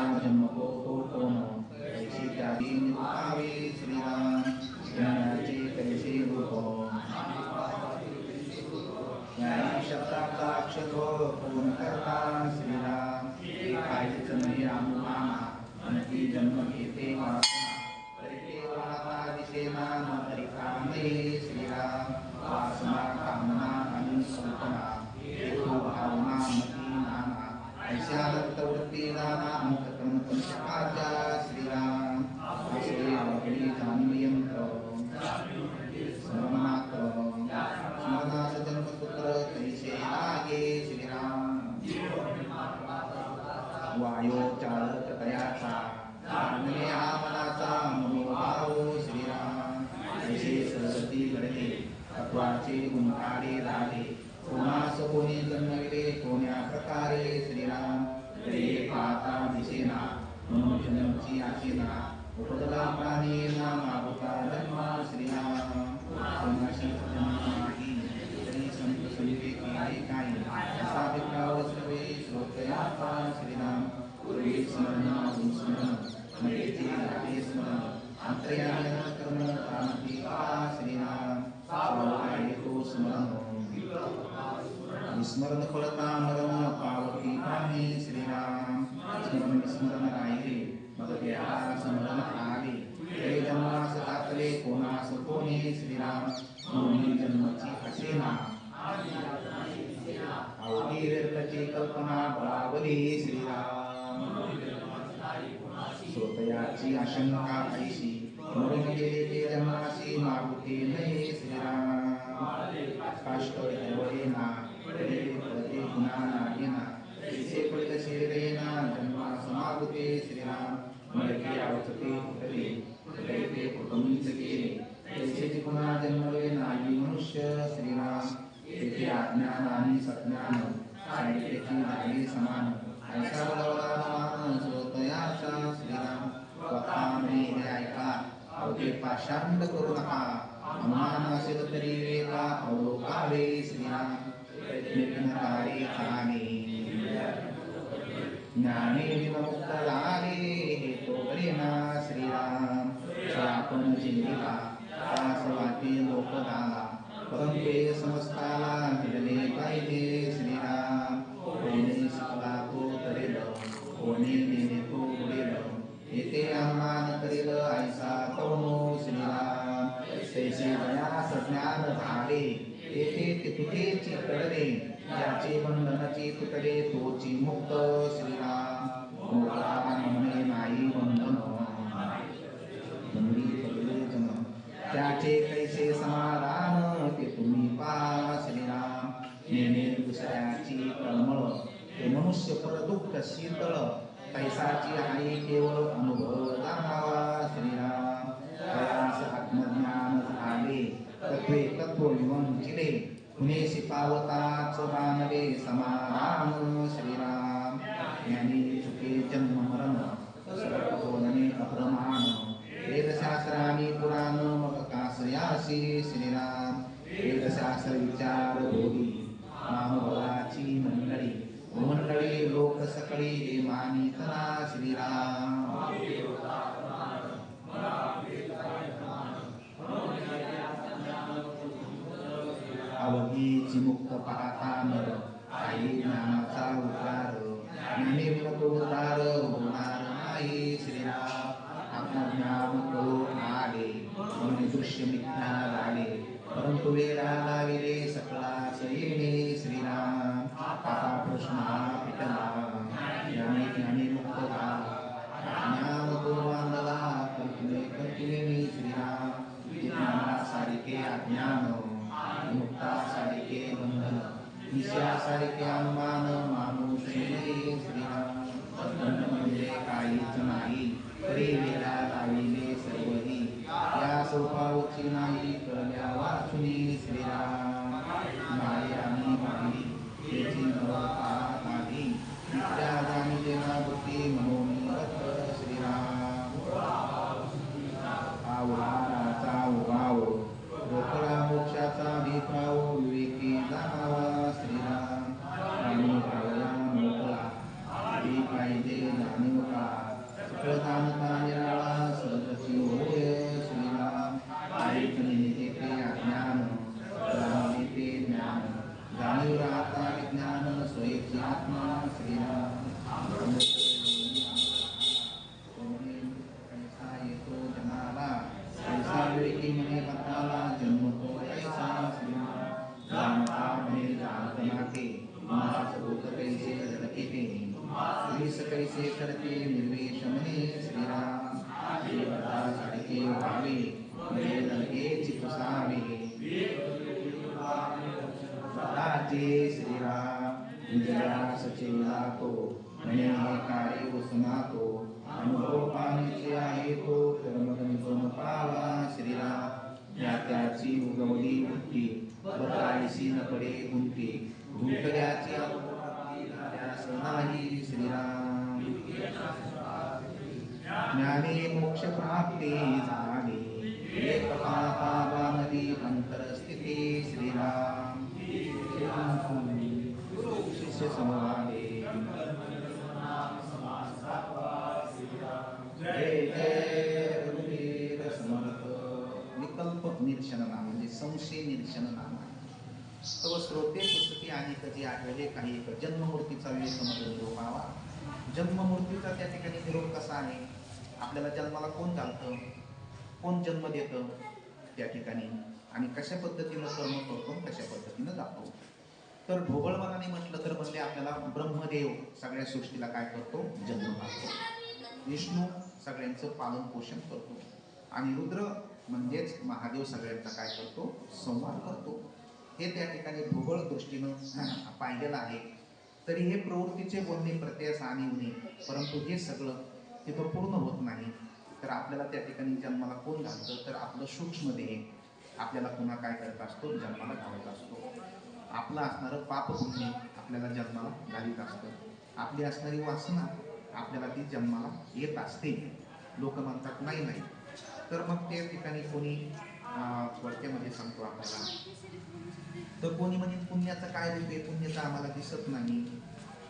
जन्मको तो कोण सेना अवधी कल्पना बळावली श्रीराम। श्रोतयाची आशंका ऐशी मरून गेले ते जन्माशी मागुते नये श्रीराम। काष्ट ना पडते पुन्हा नागेना तिचे पडत शिरलेना जन्मा श्रीराम मडके आवचते उठले उठले त्याचे पुन्हा जन्मले नाही मनुष्य श्रीराम तेथे अज्ञान आणि सज्ञान साहित्याची झाली समान। ऐसा बोलावला मान स्वतयाचा श्रीराम। वखाणे हे ऐका अवघे पाषांड करू नका अनुमान असेल तरी वेगा अवलोकावे श्रीराम। प्रयत्नकारी चाले ज्ञाने विमुक्त झाले हे तो ना श्रीराम। आपण जिंकला त्यास वाटे लोक झाला तुटले तोची मुक्त श्रीराम मोकळा म्हणे नाही बंधन बंदी पडले जन त्याचे कैसे समाधान ते तुम्ही पा श्रीराम नेणे दुसऱ्याची तळमळ ते मनुष्य पर दुःख शीतळ पैसाची आई केवळ अनुभव जाणावा श्रीराम प्रयास आत्मज्ञान झाले तत्वे तत्व विवंचिले कुणे शिपावताच मानवे समाधान श्रीराम. ज्ञानी चुके जन्म मरण सर्व अप्रमाण. वेदशास्त्रानी पुराण श्रीराम. वेदशास्त्र विचार बोली मानवलाची मंडळी. मंडळी लोक सकळी मानितना श्रीराम. सारिखे अनुमान माणूस म्हणजे काहीच नाही तरी वेळा लावी प्राप्ती जाणे एक पापा नदी अंतरस्थिती श्रीराम। शिष्य समवाले जय जय रघुवीर समर्थ। विकल्प निरशन नाम म्हणजे संशय निरशन नाम। तव श्रोते पुस्तकी आणि कधी आठवले काही एक जन्ममूर्तीचा वेळ समजून व्हावा जन्ममूर्तीचा त्या ठिकाणी निरोप कसा आहे? आपल्याला जन्माला कोण घालतं कोण जन्म देतं त्या ठिकाणी? आणि कशा पद्धतीनं कर्म करतो? कशा पद्धतीनं जातो? तर ढोबळमानाने म्हटलं तर म्हणजे आपल्याला ब्रह्मदेव सगळ्या सृष्टीला काय करतो? जन्म घालतो विष्णू सगळ्यांचं पालन पोषण करतो. आणि रुद्र म्हणजेच महादेव सगळ्यांचा काय करतो? संवाद करतो. हे त्या ठिकाणी ढोबळ दृष्टीनं पाहिलेलं आहे. तरी हे प्रवृत्तीचे बोलणे प्रत्यय आणि होणे परंतु हे सगळं तिथं पूर्ण होत नाही. तर आपल्याला त्या ठिकाणी जन्माला कोण घालतं? तर आपलं सूक्ष्म देह आपल्याला पुन्हा काय करत असतो? जन्माला घालत असतो. आपलं असणारं पापपुण्य आपल्याला जन्माला घालीत असतं. आपली असणारी वासना आपल्याला ती जन्माला येत असते. लोक म्हणतात नाही नाही. तर मग त्या ठिकाणी कोणी अं, थोडक्यामध्ये सांगतो आपल्याला. तर कोणी म्हणजे पुण्याचं काय रूप आहे? पुण्याचं आम्हाला दिसत नाही.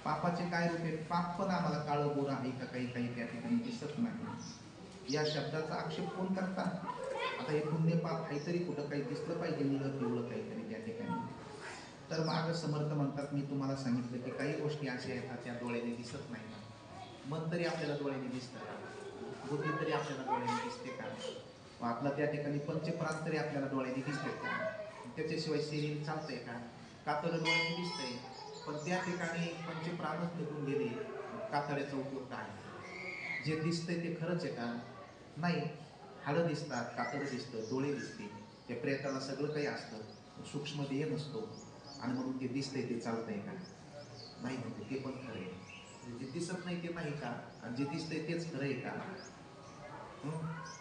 पापाचे काय रूप आहे पाप पण आम्हाला काळं गोरं आहे का काही काही त्या ठिकाणी दिसत नाही. या शब्दाचा आक्षेप कोण करता? आता हे पुण्य पाप काहीतरी कुठं काही दिसलं पाहिजे निळं पिवळं काहीतरी त्या ठिकाणी. तर माग समर्थ म्हणतात मी तुम्हाला सांगितलं की काही गोष्टी अशा येतात त्या डोळ्याने दिसत नाही? मन तरी आपल्याला डोळ्याने दिसतं का? बुद्धी तरी आपल्याला डोळ्याने दिसते का? व आपला त्या ठिकाणी पंचप्राण तरी आपल्याला डोळ्याने दिसते का? त्याच्याशिवाय शरीर चालतंय का? कातड डोळ्याने दिसतंय? पण त्या ठिकाणी पंचप्राणच निघून गेले कातड्याचा उपयोग काय जे दिसतंय ते खरंच आहे का? नाही. हाडं दिसतात कातडं दिसतं डोळे दिसते. त्या प्रेताला सगळं काही असतं. सूक्ष्म देह नसतो. आणि म्हणून ते दिसतंय ते चालतंय का? नाही म्हणते ते पण खरं आहे. जे दिसत नाही ते नाही का? आणि जे दिसतंय तेच खरं आहे का?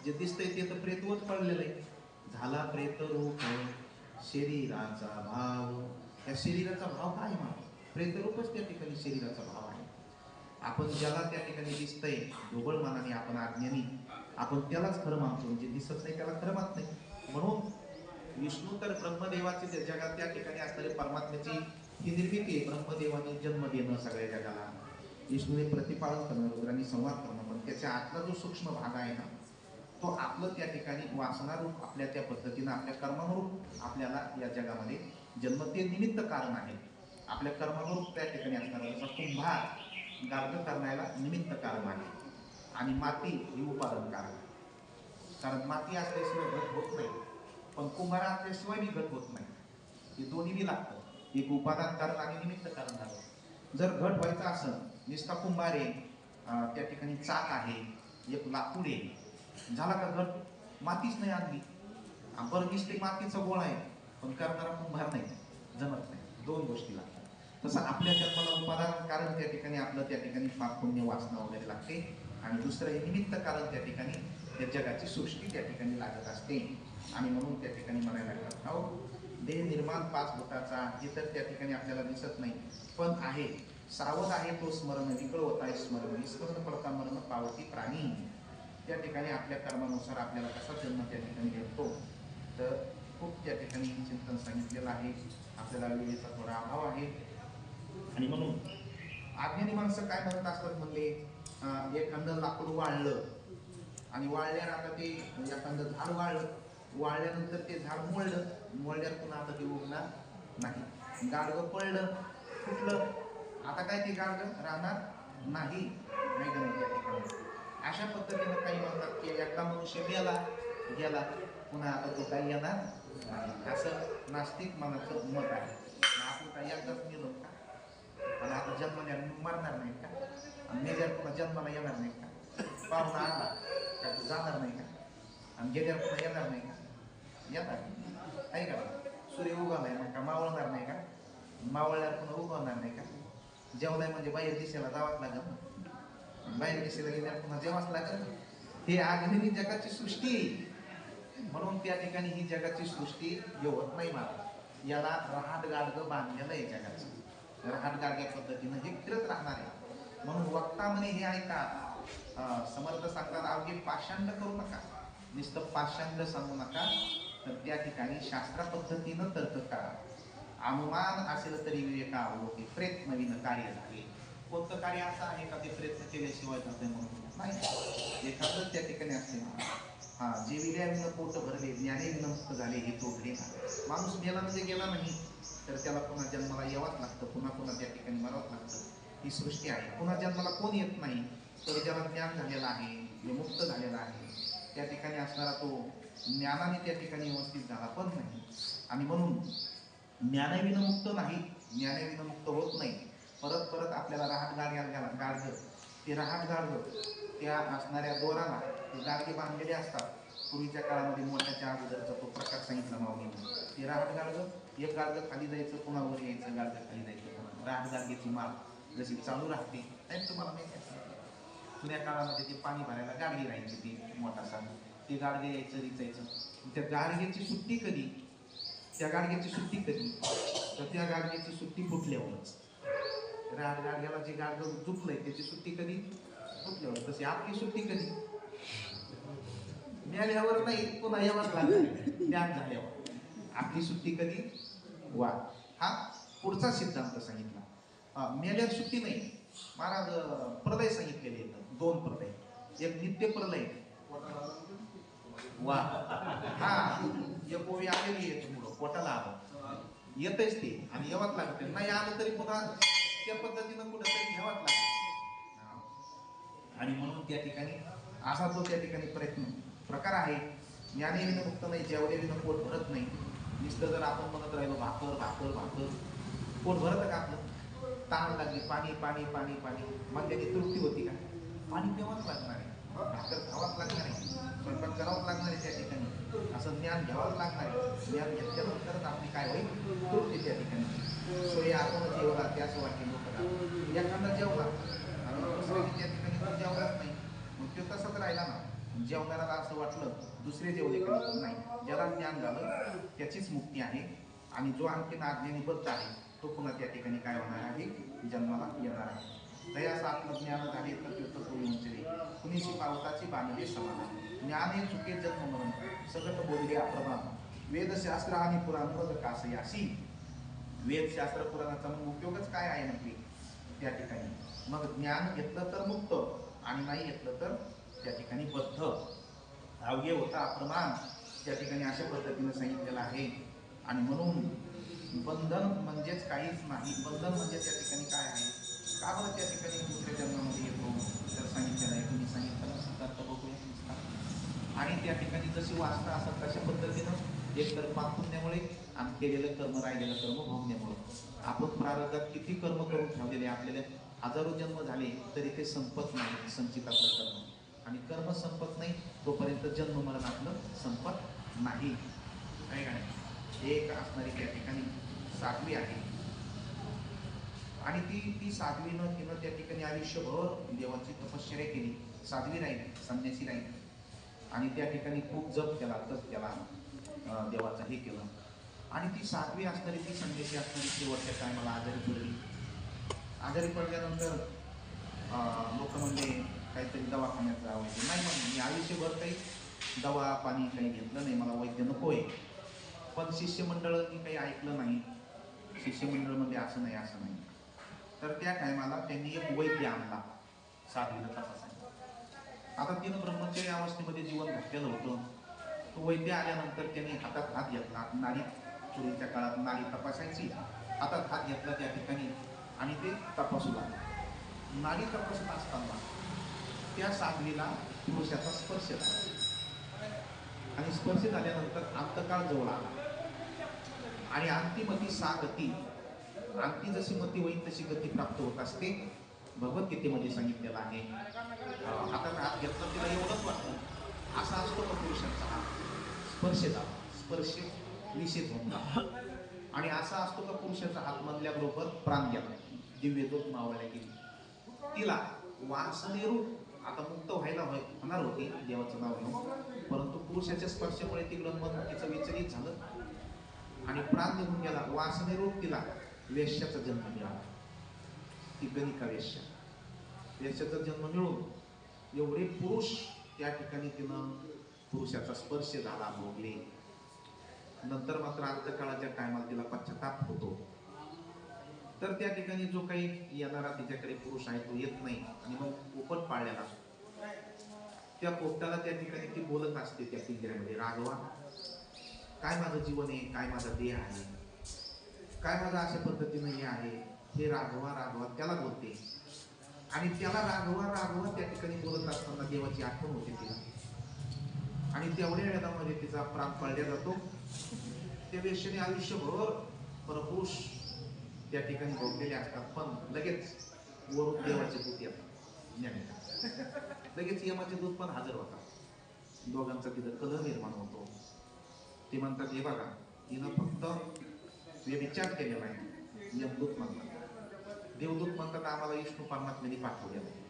जे दिसतंय ते तर प्रेतवत पडलेलं आहे. झाला प्रेत रूप शरीराचा भाव. या शरीराचा भाव काय मग? प्रेतरूपच त्या ठिकाणी शरीराचा भाव आहे. आपण ज्याला त्या ठिकाणी दिसतंय ढोबळ मानाने आपण आज्ञानी आपण त्यालाच खरं मानतो. म्हणजे दिसत नाही त्याला खरं मानत नाही. म्हणून विष्णू तर ब्रह्मदेवाचे त्या जगात त्या ठिकाणी असणारे परमात्म्याची ही निर्मिती आहे. ब्रह्मदेवाने जन्म देणं सगळ्या जगाला. विष्णूने प्रतिपालन करणं रुद्राने संवाद करणं. पण त्याच्या आतला जो सूक्ष्म भाग आहे ना तो आपलं त्या ठिकाणी वासनारूप आपल्या त्या पद्धतीनं आपल्या कर्मानुरूप आपल्याला या जगामध्ये जन्म ते निमित्त कारण आहे. आपल्या कर्मरूप त्या ठिकाणी असणारा जसा कुंभार गार्ग करण्याला निमित्त कारण आहे. आणि माती ही उपादान कारण आहे. कारण माती असल्याशिवाय घट होत नाही. पण कुंभार असल्याशिवाय बी घट होत नाही. हे दोन्ही बी लागतं. एक उपादान कारण आणि निमित्त कारण झालं. जर घट व्हायचं असेल निस्ता कुंभार आहे त्या ठिकाणी चाक आहे एक लाकूड आहे झाला का घट? मातीच नाही आणली. बरं दिसते मातीचा गोळा आहे पण करणारा कुंभार नाही जमत नाही. दोन गोष्टी लागतात. तसं आपल्या जन्माला उपादान कारण त्या ठिकाणी आपलं त्या ठिकाणी पाप पुण्य वासना वगैरे लागते. आणि दुसरं हे निमित्त कारण त्या ठिकाणी त्या जगाची सृष्टी त्या ठिकाणी लागत असते. आणि म्हणून त्या ठिकाणी म्हणायला लागतात अहो देह निर्माण पाच भूताचा हे तर त्या ठिकाणी आपल्याला दिसत नाही. पण आहे. सावध आहे तो स्मरण विकळ आहे स्मरण. विस्मरण पडता मरण पावती प्राणी. त्या ठिकाणी आपल्या कर्मानुसार आपल्याला कसा जन्म त्या ठिकाणी घेतो तर खूप त्या ठिकाणी चिंतन सांगितलेलं आहे. आपल्याला वेळेचा थोडा अभाव आहे. आणि म्हणून आज्ञानी माणसं काय म्हणत असतात म्हणले? एखादं लाकूड वाळलं. आणि वाळल्यावर आता ते एखादं झाड वाळलं. वाळल्यानंतर ते झाड मोडलं. मोडल्यावर पुन्हा आता ते उगणार नाही. गाडगं पडलं फुटलं. आता काय ते गाडगं राहणार नाही. नाही अशा पद्धतीनं काही म्हणतात की एकदा मनुष्य गेला गेला पुन्हा आता तो काही येणार नाही. असं नास्तिक मनाचं मत आहे. आपण काही एकदाच गेलो का? आणि आता जन्मल्यावर मरणार नाही का? आणि मेल्यावर पुन्हा जन्माला येणार नाही का? पाहुणा आला का? तो जाणार नाही का? आणि गेल्यावर पुन्हा येणार नाही का? येणार. आहे का? सूर्य उगवलाय नाही का? मावळणार नाही का? मावळल्यावर पुन्हा उगवणार नाही का? जेवलाय म्हणजे बाहेर दिशेला जावाच लागेल बाहेर दिशेला गेल्यावर पुन्हा जेवाच लागेल हे आगमिनी जगाची सृष्टी. म्हणून त्या ठिकाणी ही जगाची सृष्टी येवत नाही मला याला रहाट गाडगं बांधलेलं आहे जगाचं. रहाटगाड्या पद्धतीनं हे फिरत राहणार आहे. म्हणून वक्ता म्हणे हे आहे का? समर्थ सांगतात अवघे पाषांड करू नका. नुसतं पाषांड सांगू नका. तर त्या ठिकाणी शास्त्र पद्धतीनं तर्क करा. अनुमान असेल तरी विवेका अवलोके प्रयत्न विन कार्य झाले कोणतं कार्य असं आहे का ते प्रयत्न केल्याशिवाय जाते म्हणून? नाही. एखादं त्या ठिकाणी असते हा जे विद्याविनं पोट भरले ज्ञाने विनमस्त झाले हे तो ना. माणूस गेला म्हणजे गेला नाही. तर त्याला पुन्हा जन्माला यावंच लागतं पुन्हा पुन्हा त्या ठिकाणी मरावंच लागतं. ही सृष्टी आहे. पुन्हा जन्माला कोण येत नाही? तर ज्याला ज्ञान झालेला आहे विमुक्त झालेला आहे त्या ठिकाणी असणारा तो ज्ञानाने त्या ठिकाणी व्यवस्थित झाला पण नाही. आणि म्हणून ज्ञानविना मुक्त नाही ज्ञानाविनं मुक्त होत नाही. परत परत आपल्याला राहत गाडग्या गाडगं ते राहत गाडगं त्या असणाऱ्या दोराला ते गाडगे बांधलेले असतात. पूर्वीच्या काळामध्ये मोठ्याच्या अगोदरचा तो प्रकार सांगितला माऊलीने ते राहत गाडगं एक गाडगं खाली जायचं पुन्हा वर यायचं गाडगं खाली जायचं. पुन्हा रहाट गाडगेची माळ जशी चालू राहते त्यात तुम्हाला माहिती आहे. जुन्या काळामध्ये ते पाणी भरायला गाडगी राहायची ती मोठा सांग ते गाडगे यायचं रिचायचं. त्या गाडग्याची सुट्टी कधी? त्या गाडग्याची सुट्टी कधी? तर त्या गाडग्याची सुट्टी फुटल्यावरच. राड गाडग्याला जे गाडगं झुकलंय त्याची सुट्टी कधी? फुटल्यावर. तशी आपली सुट्टी कधी? मिळाल्यावर नाही पुन्हा यावंच लागणार. ज्ञान झाल्यावर. आपली सुट्टी कधी? वा. हा पुढचा सिद्धांत सांगितला. मेल्यावर सुट्टी नाही. महाराज अं, प्रलय सांगितलेले आहेत. दोन प्रलय. एक नित्य प्रलय. वा. हा एक ओवी आलेली आहे मुलं पोटाला आलं. येतच ते. आणि यावाच लागते नाही आलं तरी पुन्हा त्या पद्धतीनं कुठं तरी घ्यावाच लागतं आणि म्हणून त्या ठिकाणी असा तो त्या ठिकाणी प्रयत्न. प्रकार आहे. ज्ञाने विनं मुक्त नाही जेवढे पोट भरत नाही. नुसतं जर आपण म्हणत राहिलो भाकर भाकर भाकर. पोट भरत का आपलं? ताण लागली पाणी पाणी पाणी पाणी. मग त्याची तृप्ती होती का? पाणी प्यावंच लागणार आहे. भाकर खावाच लागणार आहे. स्वयंपाक करावाच लागणार आहे त्या ठिकाणी. असं ज्ञान घ्यावंच लागणार आहे. ज्ञान घेतल्यानंतरच आपली काय होईल? तृप्ती त्या ठिकाणी. सोय आपण जेवला त्याच वाटते लोक एखादा जेवला. आणि दुसऱ्या त्या ठिकाणी जेवलाच नाही. मग तो तसंच राहिला ना. जेवणाऱ्याला असं वाटलं दुसरे जेवले नाही? ज्याला ज्ञान झालं त्याचीच मुक्ती आहे. आणि जो आणखीन आज्ञानी बद्ध आहे तो पुन्हा त्या ठिकाणी काय होणार आहे? जन्माला येणार आहे. दयास आत्मज्ञान झाले तर तीर्थपुरी कुणीशी पावताची बांधले समान ज्ञाने चुके जन्म मरण सगळं बोलले अप्रमाण वेदशास्त्र आणि पुराण पद कासयासी वेदशास्त्र पुराणाचा मग उपयोगच काय आहे नक्की? त्या ठिकाणी. मग ज्ञान घेतलं तर मुक्त आणि नाही घेतलं तर त्या ठिकाणी बद्ध अवघे होता अप्रमाण त्या ठिकाणी अशा पद्धतीनं सांगितलेलं आहे. आणि म्हणून बंधन म्हणजेच काहीच नाही. बंधन म्हणजे त्या ठिकाणी काय आहे? का बरं त्या ठिकाणी दुसऱ्या जन्मामध्ये येतो? तर सांगितलेलं आहे. तुम्ही सांगितलं सिद्धार्थ बघूया. नुसता. आणि त्या ठिकाणी जशी वाचता असत तशा पद्धतीनं एक तर पापुण्यामुळे आणि केलेलं कर्म राहिलेलं कर्म भोगण्यामुळे आपण प्रारब्धात किती कर्म करून ठेवलेले आपल्याला? हजारो जन्म झाले तरी ते संपत नाही संचितातलं कर्म. आणि कर्म संपत नाही तोपर्यंत जन्म मरण आपलं संपत नाही. काय का नाही? एक असणारी त्या ठिकाणी सातवी आहे. आणि ती ती साध्वीनं तिनं त्या ठिकाणी आयुष्यभर देवाची तपश्चर्या केली. साध्वी राहिली संन्यासी राहिली. आणि त्या ठिकाणी खूप जप केला तप केला देवाचं हे केलं. आणि ती साध्वी असणारी ती संन्यासी असणारी शेवटच्या टायमाला आजारी पडली. आजारी पडल्यानंतर लोक म्हणजे काहीतरी दवाखान्यात जावं नाही मग मी आयुष्यभर काही दवा पाणी काही घेतलं नाही. मला वैद्य नको आहे पण शिष्यमंडळांनी काही ऐकलं नाही. शिष्यमंडळमध्ये असं नाही असं नाही. तर त्या टायमाला त्यांनी एक वैद्य आणला. साधीला तपासायला. आता तिनं ब्रह्मचर्य अवस्थेमध्ये जीवन घातलेलं होतं. तो वैद्य आल्यानंतर त्यांनी हातात हात घेतला. नाडी चोरीच्या काळात नाडी तपासायची. हातात हात घेतला त्या ठिकाणी आणि ते तपासू लागले. नाडी तपासत असताना त्या साधवीला पुरुषाचा स्पर्श झाला. आणि स्पर्श झाल्यानंतर अंतकाळ जवळ आला. आणि अंतिमती सा गती अंती जशी मती होईल तशी गती प्राप्त होत असते. भगवद्गीतेमध्ये सांगितलेलं आहे. अं, हातात हात घेतला तिला एवढंच वाटतं. असा असतो का पुरुषांचा हात. स्पर्श झाला. स्पर्श निषेध होऊन आणि असा असतो का पुरुषाचा हात मधल्याबरोबर प्राण गेला. दिव्य ज्योत मावळ्या गेली. तिला वासनेरूप आता मुक्त व्हायला होणार होती देवाचं नाव घेऊन. परंतु पुरुषाच्या स्पर्शामुळे तिकडं मन तिचं विचलित झालं. आणि प्राण निघून गेला वासने रोग तिला वेश्याचा जन्म मिळाला. ती गणिका वेश्या. वेश्याचा जन्म मिळून एवढे पुरुष त्या ठिकाणी तिनं पुरुषाचा स्पर्श झाला भोगले. नंतर मात्र अंतकाळाच्या टायमाला तिला पश्चाताप होतो. तर त्या ठिकाणी जो काही येणारा तिच्याकडे पुरुष आहे तो येत नाही आणि मग पोपट पाळलेला असतो. त्या पोपटाला त्या ठिकाणी ती बोलत असते त्या पिंजऱ्यामध्ये राघवा काय माझं जीवन आहे? काय माझा देह आहे? काय माझं अशा पद्धतीनं हे आहे? हे राघवा राघवा त्याला बोलते. आणि त्याला राघवा राघवा त्या ठिकाणी बोलत असताना देवाची आठवण होते तिला. आणि तेवढ्या वेळामध्ये तिचा प्राण पळल्या जातो. त्या वेश्याने आयुष्यभर परपुरुष त्या ठिकाणी भोगलेले असतात. पण लगेच वरून देवाचे दूत येतात. ज्ञानेला. लगेच यमाचे दूत पण हजर होतात. दोघांचा तिथं कलह निर्माण होतो. ते म्हणतात हे बघा तिनं फक्त विचार केलेला आहे. यमदूत म्हणतात. देवदूत म्हणतात आम्हाला विष्णू परमात्म्याने पाठवलेलं आहे.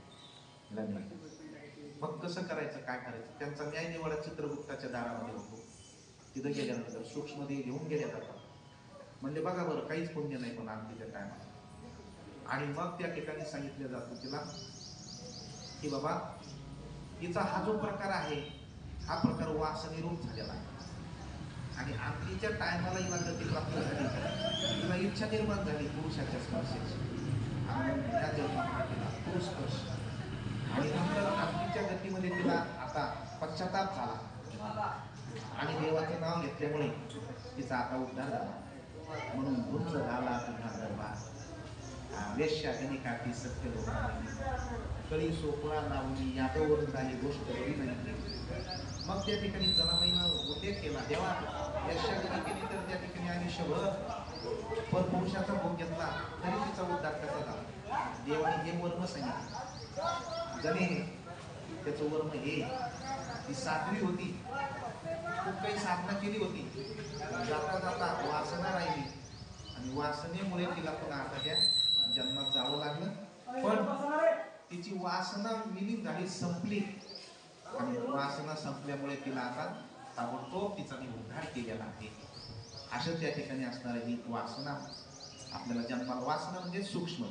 मग कसं करायचं? काय करायचं? त्यांचा न्याय निवाडा चित्रगुप्ताच्या दारामध्ये होतो. तिथं गेल्यानंतर सूक्ष्मदेव घेऊन गेल्या जातात. म्हणजे बघा बरं काहीच पुण्य नाही पण आरतीच्या टायमाला आणि मग त्या ठिकाणी सांगितलं जातं तिला की बाबा तिचा हा जो प्रकार आहे हा प्रकार वासनिरूप झालेला आहे. आणि आरतीच्या टायमाला हिला गती प्राप्त झाली. तिला इच्छा निर्माण झाली पुरुषाच्या स्पर्शेची. त्या पुरुष स्पर्श. आणि नंतर आरतीच्या गतीमध्ये तिला आता पश्चाताप झाला. आणि देवाचं नाव घेतल्यामुळे तिचा आता उद्धार झाला. म्हणून वृद्ध झाला तुझा दरबार हा, वेश्या गणिकाठी सत्य लोकांनी कळी सोपळा लावली यादवरून झाली गोष्ट घरी नाही. मग त्या ठिकाणी जनाबाईनं उल्लेख केला. देवा वेश्या गणिकेने तर त्या ठिकाणी आयुष्यभर पण पुरुषाचा भोग घेतला तरी तिचा उद्धार कसा झाला? देवाने हे वर्म सांगितलं. जणे त्याचं वर्म हे. ती सातवी होती. खूप काही साधना केली होती. जाता जाता वासना राहिली. आणि वासनेमुळे तिला पुन्हा आता त्या जन्मात जावं लागलं. पण तिची वासना विलीन झाली संपली. आणि वासना संपल्यामुळे तिला आता ताबडतोब तिचा मी उद्धार केलेला आहे. अशा त्या ठिकाणी असणारी ही वासना आपल्याला जन्माला वासना म्हणजे सूक्ष्म.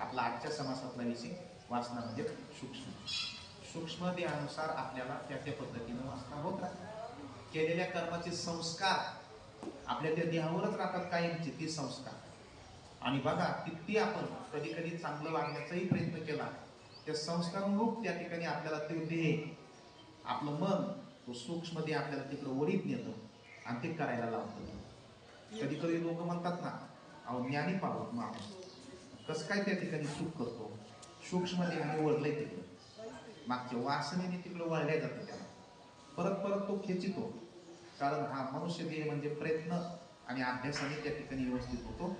आपला आजच्या समासातला विषय वासना म्हणजे सूक्ष्म. सूक्ष्म देहानुसार आपल्याला त्या त्या पद्धतीनं वासना होत राहते. केलेल्या कर्माचे संस्कार आपल्या त्या देहावरच राहतात कायमचे ते संस्कार. आणि बघा किती आपण कधी कधी चांगलं वागण्याचाही प्रयत्न केला त्या संस्कारानुरूप त्या ठिकाणी आपल्याला ते देह आपलं मन तो सूक्ष्म देह आपल्याला तिकडं ओढीत नेतं आणि ते करायला लावतं. कधी कधी लोक म्हणतात ना अहो ज्ञानी पाहत माणूस. कसं काय त्या ठिकाणी चूक करतो? सूक्ष्म देहाने ओढलंय तिकडं. मागच्या वासनेने तिकडं वळल्या जातं त्याला. परत परत तो खेचितो. कारण हा मनुष्य देह म्हणजे प्रयत्न आणि अभ्यासाने त्या ठिकाणी व्यवस्थित होतो.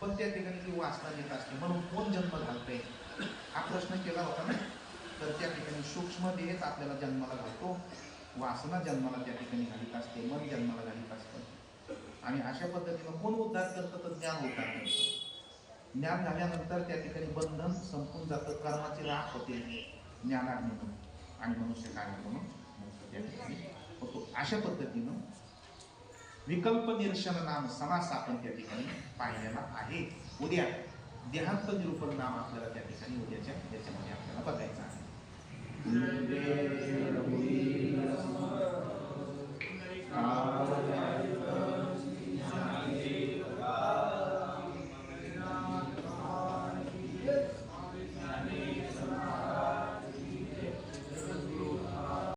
पण त्या ठिकाणी ती वासना येत असते. म्हणून कोण जन्म घालतंय? हा प्रश्न केला होता ना? तर त्या ठिकाणी सूक्ष्म देहच आपल्याला जन्माला घालतो. वासना जन्माला त्या ठिकाणी घालीत असते. मन जन्माला घालीत असतं. आणि अशा पद्धतीनं कोण उद्धार करतं? तर ज्ञान उद्धार करतं. ज्ञान झाल्यानंतर त्या ठिकाणी बंधन संपून जातं. कर्माची राख होते. ज्ञानाग्नीनं आणि मनुष्य काय म्हणून त्या ठिकाणी. होतो अशा पद्धतीनं विकल्प निरशन नाम समास आपण त्या ठिकाणी पाहिलेला आहे. उद्या देहांत निरूपण नाम आपल्याला त्या ठिकाणी उद्याच्या याच्यामध्ये आपल्याला बघायचं आहे. काळ